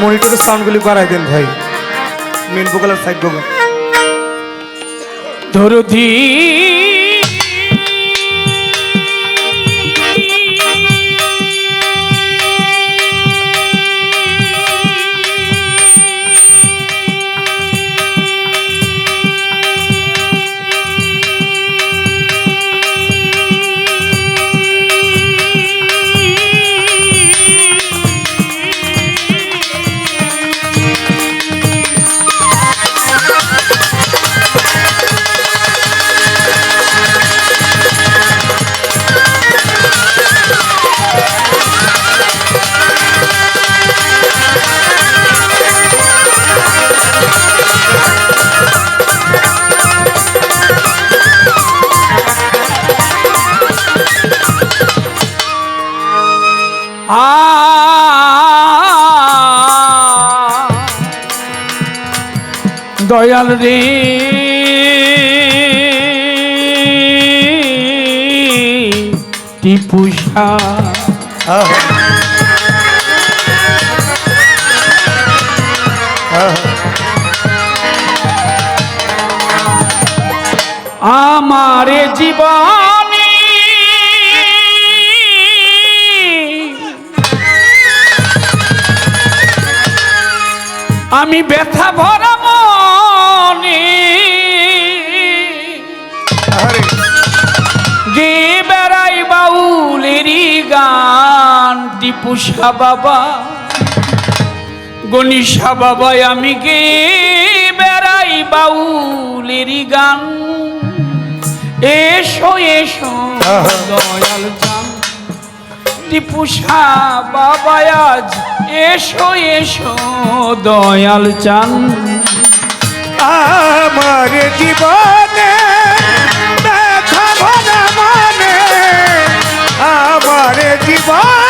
মনিটরের সাউন্ডগুলি বাড়াই দেন ভাই। মেন ভোকাল আর সাইড ভোকাল ধরো আ দয়াল রে। টিপুষা আমারে জীবনী আমি ব্যথা ভরা মনে গে বেড়াই বাউলেরই গান টিপুষা বাবা গণিসা বাবাই আমি গে বেড়াই বাউলেরই গান। এসো এসো দয়াল টিপুষা বাবা আজ। এসো এসো দয়াল চান। আমার জীবনে ব্যথা ভরা মনে। আমার জীবনে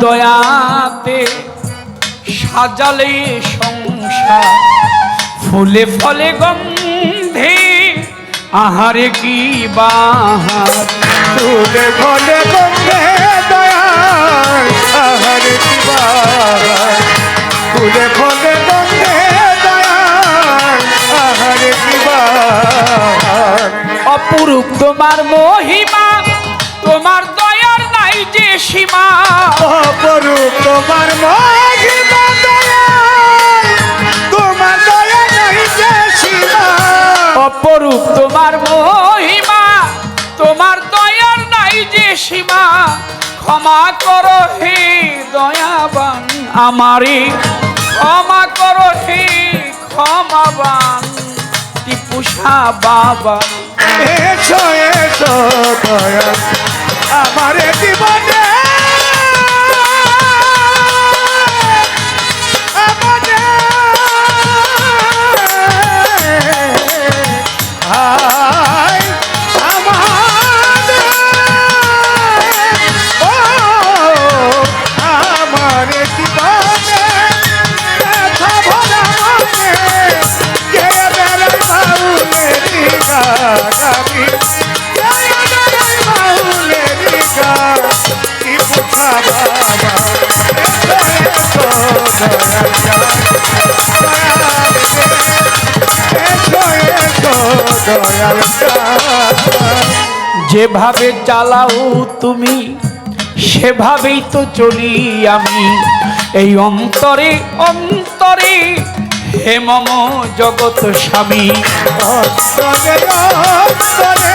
দয়াতে সাজালে সংসার। ফুলে ফলে গন্ধে আহারে কি বাহার। ফুলে ফলে গন্ধে দয়াল আহার দিবার ফুলে ফলে গন্ধে দয়াল আহার দিবার অপরূপ তোমার মহিমা তোমার দয়ার নাই যে সীমা। অপরূপ তোমার মহিমা দয়াল তোমার দয়া নাই যে সীমা। অপরূপ তোমার মহিমা। তোমার দয়ার নাই যে সীমা। ক্ষমা করো হে দয়াবান আমারে। ক্ষমা করো হে ক্ষমাবান টিপুষা বাবা। এসো এসো দয়া। আমার জীবনে দয়াল যেভাবে চালাও তুমি সেভাবেই তো চলি আমি। এই অন্তরে অন্তরে হে মম জগৎ স্বামী। অন্তরে অন্তরে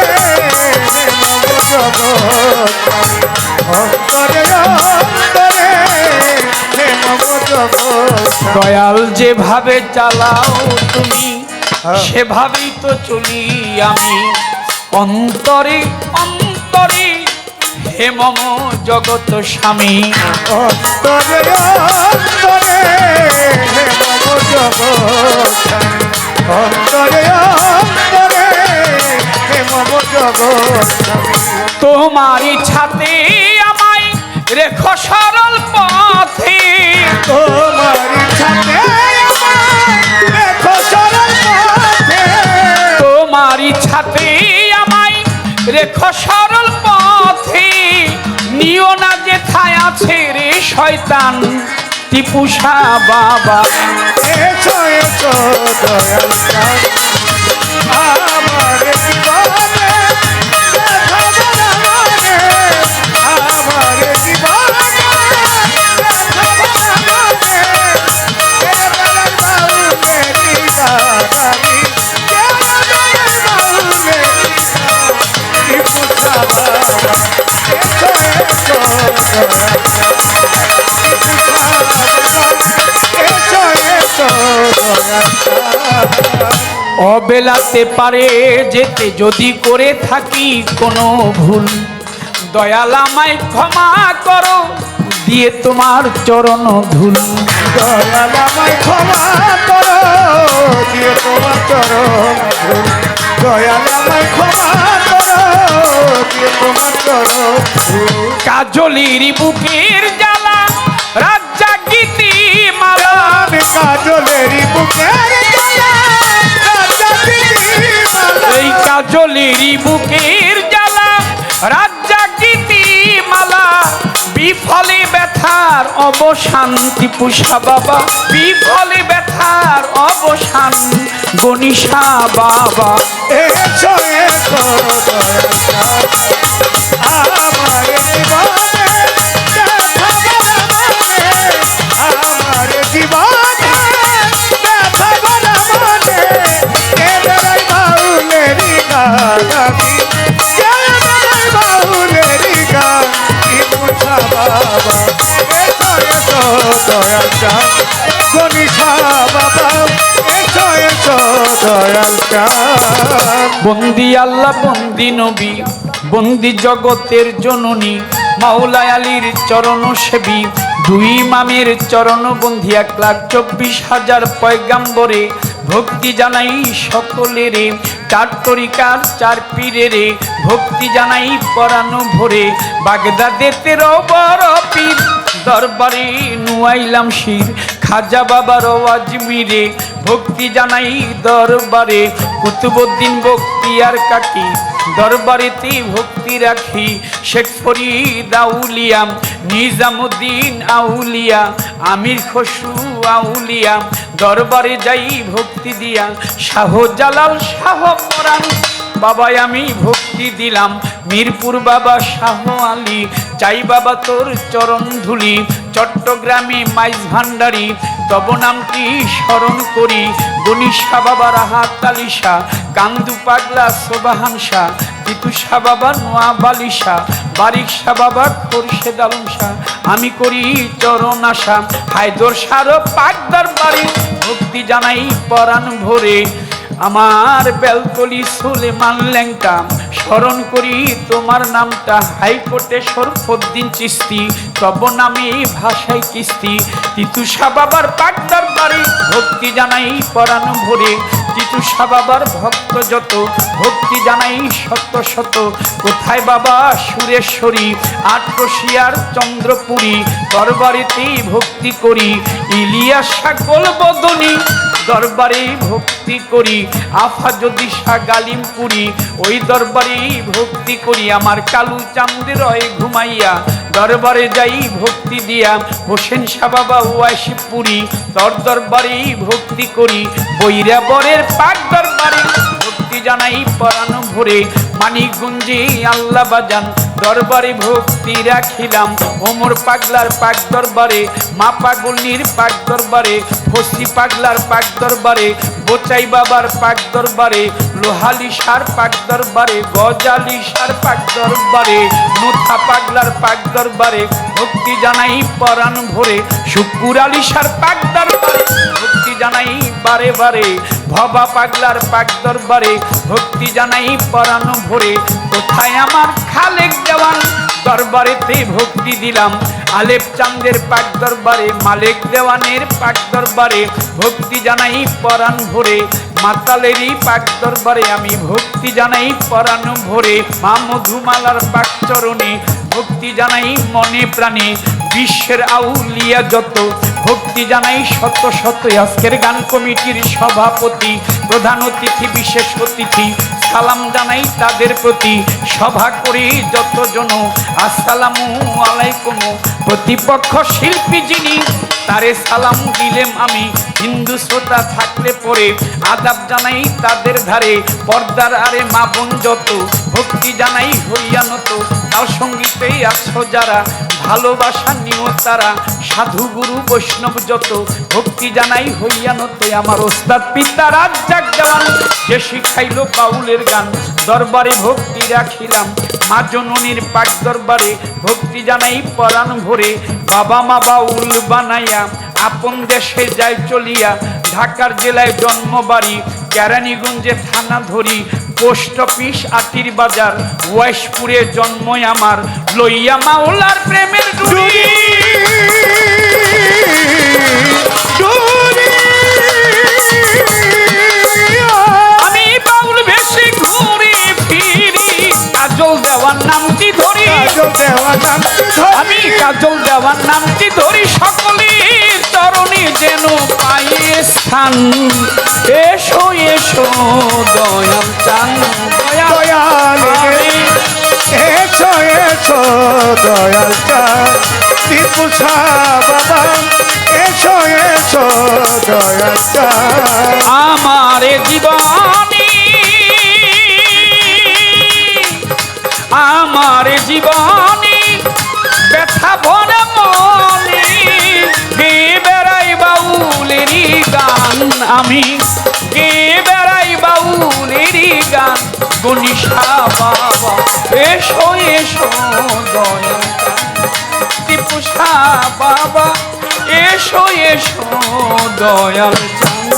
দয়াল যেভাবে চালাও তুমি। সেভাবেই তো চলি আমি। অন্তরে অন্তরে হে মম জগৎ স্বামী। অন্তরে অন্তরে নব জগৎ অন্তরে অন্তরে হে মম জগৎ তোমার ইচ্ছাতে আমায় রেখো সরল রেখো সরল পথে নিও না যে থায় আছে রে শয়তান টিপুষা বাবা। অবেলাতে পারে যেতে যদি করে থাকি কোনো ভুল দয়াল আমায় ক্ষমা করো দিয়ে তোমার চরণ ধুল দয়াল আমায় ক্ষমা করো দিয়ে তোমার চরণ ধুল। দয়াল আমায় ক্ষমা করো দিয়ে তোমার চরণ ধুল। কাজলির বুকের জ্বালা রাজ্জা গীতি মালা আমি কাজলেরই বুকের জ্বালা, এই কাজলির বুকের জ্বালা রাজ্জা গীতি মালা, বিফলে ব্যথার অবসান পুষা বাবা, বিফলে ব্যথার অবসান, গণিসা বাবা। এসো বন্দি আল্লাহ, বন্দি নবী, বন্দি জগতের জননী মাওলায় আলীর চরণ সেবী, দুই মামের চরণ বন্ধি এক লাখ চব্বিশ হাজার পয়গাম্বরে। ভক্তি জানাই সকলের, চার তরিকার চার পীরেরে। ভক্তি জানাই পরানো ভরে বাগদাদের তেরো বড় পীর। দরবারে নুয়াইলাম শির, খাজা বাবার আজমিরে ভক্তি জানাই দরবারে কুতুবুদ্দিন ভক্তি আর কাকি। দরবারেতে ভক্তি রাখি শেখ ফরিদ আউলিয়া, নিজামুদ্দিন আউলিয়া, আমির খসরু আউলিয়া। দরবারে যাই ভক্তি দিয়া শাহ জালাল শাহ পরাণ বাবাই আমি ভক্তি দিলাম। মিরপুর বাবা শাহ আলী, চাই বাবা তোর চরণ ধুলি, চট্টগ্রামে মাইজ ভান্ডারি তব নামটি স্মরণ করি? গনিশা বাবার হাত তালিশা, কান্দু পাগলা সোবাহানসা তিতুষা বাবা নোয়া বালিশা বারিক শাহ বাবা খোরশেদ আলম শাহ আমি করি চরণ আশা হায়দর সারো পাকদার বাড়ি ভক্তি জানাই পরাণ ভরে। আমার বেলকলি সুলেমান ল্যাংটা স্মরণ করি, তোমার নামটা হাইকোর্টে শরফুদ্দিন চিস্তি তব নামে ভাষায় কিস্তি। তিতুষা বাবার পাকদার বাড়ি ভক্তি জানাই পরাণ ভরে। তিতুষা বাবার ভক্ত যত, ভক্তি জানাই শত শত। কোথায় বাবা সুরেশ্বরী আটরশিয়ার চন্দ্রপুরী দরবারেতে ভক্তি করি। ইলিয়াস সাকল বদনী দরবারে ভক্তি করি, আফা যদি শাহ গালিমপুরি ওই দরবারে ভক্তি করি, আমার কালু চান্দের রয় ঘুমাইয়া, দরবারে যাই ভক্তি দিয়া, হোসেন শাহ বাবা ওয়াইশিপুরি তোর দরবারে ভক্তি করি বৈরা বরের পাক দরবারে ভক্তি জানাই পরানো ভরে, মানিকগঞ্জে আল্লাহ বাজান দরবারে ভক্তি রাখিলাম। ওমর পাগলার পাক দরবারে, মা পাগলির পাক দরবারে, ফসি পাগলার পাক দরবারে, বোচাই বাবার পাক দরবারে, লোহালি সার পাক দরবারে, গজালি সার পাক দরবারে, মুথা পাগলার পাক দরবারে, ভক্তি জানাই পরাণ ভরে, শুকুর আলী সার পাক দরবারে, ভক্তি জানাই বারে বারে, ভবা পাগলার পাক দরবারে, ভক্তি জানাই পরাণ ভরে কোথায় আমার খালেক দেওয়ান দরবারেতে ভক্তি দিলাম। আলেপ চান্দের পাক দরবারে, মালিক দেওয়ানের পাক দরবারে, ভক্তি জানাই পরাণ ভরে। মাতালেরই পাক দরবারে আমি ভক্তি জানাই পরাণ ভরে। মা মধুমালার পাক চরণে ভক্তি জানাই মনে প্রাণে। বিশ্বের আউলিয়া যত, ভক্তি জানাই শত শত। আজকের গান কমিটির সভাপতি, প্রধান অতিথি, বিশেষ অতিথি। সালাম জানাই তাদের প্রতি। সভা করি যতজন। আসসালামু আলাইকুম। প্রতিপক্ষ শিল্পী যিনি, তারে সালাম দিলেম আমি। হিন্দু শ্রোতা থাকলে পরে আদাব জানাই তাদের ধারে। পর্দার আরে মা বোন যত, ভক্তি জানাই হইয়া নত। তার সঙ্গীতেই আছো যারা, ভালোবাসা নিও তারা। সাধু গুরু বৈষ্ণব যত, ভক্তি জানাই হইয়া নত। আমার ওস্তাদ পিতা রাজ্জাক দেওয়ান যে শিখাইলো বাউলের গান, দরবারে ভক্তি রাখিলাম। মা জননীর পাক দরবারে ভক্তি জানাই পরাণ ভরে। বাবা মা বাউল বানাইয়া, আপন দেশে যায় চলিয়া। ঢাকার জেলায় জন্ম বাড়ি কেরানীগঞ্জে থানা ধরি। পোস্ট অফিস আটির বাজার, ওয়াইশপুরে জন্মই আমার। লইয়া মাওলার প্রেমের ডুরি স্থান এসো এসো দয়াল চান। দয়াল এসো এসো দয়াল টিপুষা বাবা এসো এসো দয়াল আমার জীবনী এসো দয়াল দয়াল